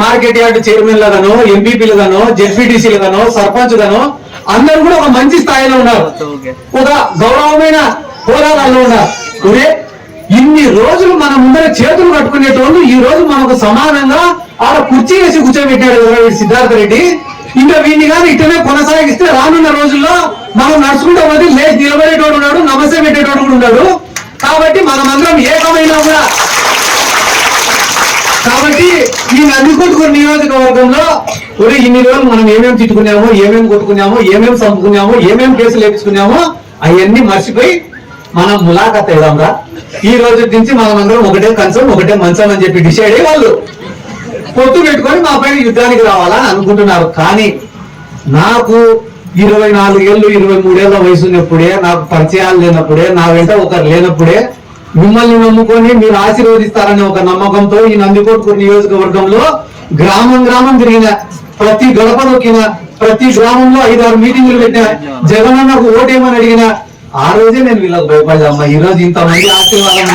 Market yard చైర్మన్లు గాను ఎంపీపీలు గాను జెడ్పీటీసీలు గాను సర్పంచ్ గాను అందరూ కూడా ఒక మంచి స్థాయిలో ఉన్నారు. ఒక గౌరవమైన హోదాలలో ఉన్నారు. ఒరే ఇన్ని రోజులు మన ముందర చేతులు కట్టుకునేటోళ్ళు ఈ రోజు మనకు సమానంగా ఆడ కుర్చీ వేసి కూర్చోబెట్టాడు కదా వీడు సిద్ధార్థ రెడ్డి. ఇంకా వీడిని కానీ ఇట్టనే కొనసాగిస్తే రానున్న రోజుల్లో మనం నడుచుకుంటే పోతే లేచి నిలబడేటోడు ఉన్నాడు నమస్తే పెట్టేటోడు కూడా ఉన్నాడు. కాబట్టి మనమందరం ఏకమైనా కూడా కాబట్టి ఈ నందికొట్టుకుని నియోజకవర్గంలో ఒరే ఇన్ని రోజులు మనం ఏమేమి తిట్టుకున్నామో ఏమేమి కొట్టుకున్నామో ఏమేమి చంపుకున్నామో ఏమేమి కేసులు వేపించుకున్నామో అవన్నీ మర్చిపోయి మనం ములాఖత్ అయ్యాంరా ఈ రోజు నుంచి మనం అందరం ఒకటే కంచం ఒకటే మంచం అని చెప్పి డిసైడ్ అయ్యి వాళ్ళు. పొత్తు పెట్టుకొని మా పైన యుద్ధానికి రావాలా అనుకుంటున్నారు. కానీ నాకు ఇరవై నాలుగేళ్ళు ఇరవై మూడేళ్ళ వయసు ఉన్నప్పుడే నాకు పరిచయాలు లేనప్పుడే నా వెంట ఒకరు లేనప్పుడే మిమ్మల్ని నమ్ముకొని మీరు ఆశీర్వదిస్తారనే ఒక నమ్మకంతో ఈ నందికోట్కూరు నియోజకవర్గంలో గ్రామం గ్రామం తిరిగిన ప్రతి గడప నొక్కిన ప్రతి గ్రామంలో ఐదారు మీటింగులు పెట్టిన జగనన్నకు ఓటేమని అడిగిన ఆ రోజే నేను వీళ్ళకి భయపడ్డామ్మా ఈ రోజు ఇంతమంది ఆశీర్వాదం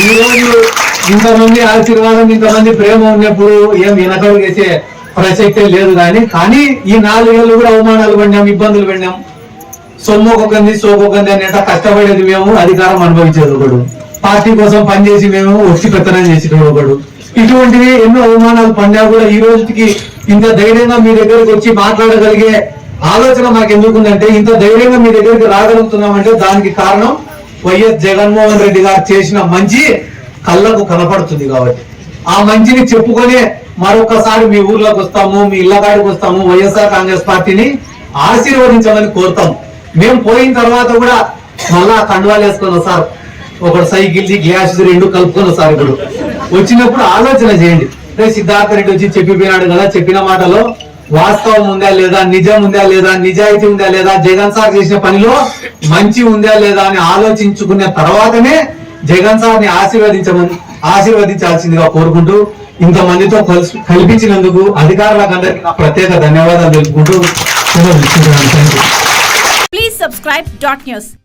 ఈ రోజు ఇంతమంది ఆశీర్వాదం ఇంతమంది ప్రేమ ఉన్నప్పుడు ఏం వెనకడు చేసే ప్రసక్తే లేదు కానీ కానీ ఈ నాలుగేళ్ళు కూడా అవమానాలు పడినాం ఇబ్బందులు పడినాం. సొమ్ము ఒక్కొక్కరిది సోకొకంది అనేట కష్టపడేది మేము అధికారం అనుభవించేది ఒకడు. పార్టీ కోసం పనిచేసి మేము వచ్చి పెత్తనం చేసేటోడు ఒకడు. ఇటువంటివి ఎన్నో అవమానాలు పడినా కూడా ఈ రోజుకి ఇంత ధైర్యంగా మీ దగ్గరకు వచ్చి మాట్లాడగలిగే ఆలోచన మాకు ఎందుకుందంటే ఇంత ధైర్యంగా మీ దగ్గరికి రాగలుగుతున్నామంటే దానికి కారణం వైఎస్ జగన్మోహన్ రెడ్డి గారు చేసిన మంచి కళ్ళకు కనపడుతుంది కాబట్టి. ఆ మంచిని చెప్పుకొని మరొకసారి మీ ఊర్లోకి వస్తాము మీ ఇళ్ళ కాడికి వస్తాము వైఎస్ఆర్ కాంగ్రెస్ పార్టీని ఆశీర్వదించమని కోరుతాం మేము పోయిన తర్వాత కూడా మళ్ళా కండువాలు వేసుకొని వస్తారు. ఒకడు సైకిల్ గ్యాస్ రెండు కలుపుకొని వస్తారు ఇప్పుడు. వచ్చినప్పుడు ఆలోచన చేయండి. రే సిద్ధార్థ రెడ్డి వచ్చి చెప్పిపోయినాడు కదా చెప్పిన మాటలో వాస్తవం ఉందా లేదా నిజం ఉందా లేదా నిజాయితీ ఉందా లేదా జగన్ సార్ చేసిన పనిలో మంచి ఉందా లేదా అని ఆలోచించుకున్న తర్వాతనే జగన్ సార్ని ఆశీర్వదించమని ఆశీర్వదించాల్సిందిగా కోరుకుంటూ ఇంతమందితో కలిసి కల్పించినందుకు అధికారులకు అందరికీ నా ప్రత్యేక ధన్యవాదాలు తెలుపుకుంటూ subscribe dot news.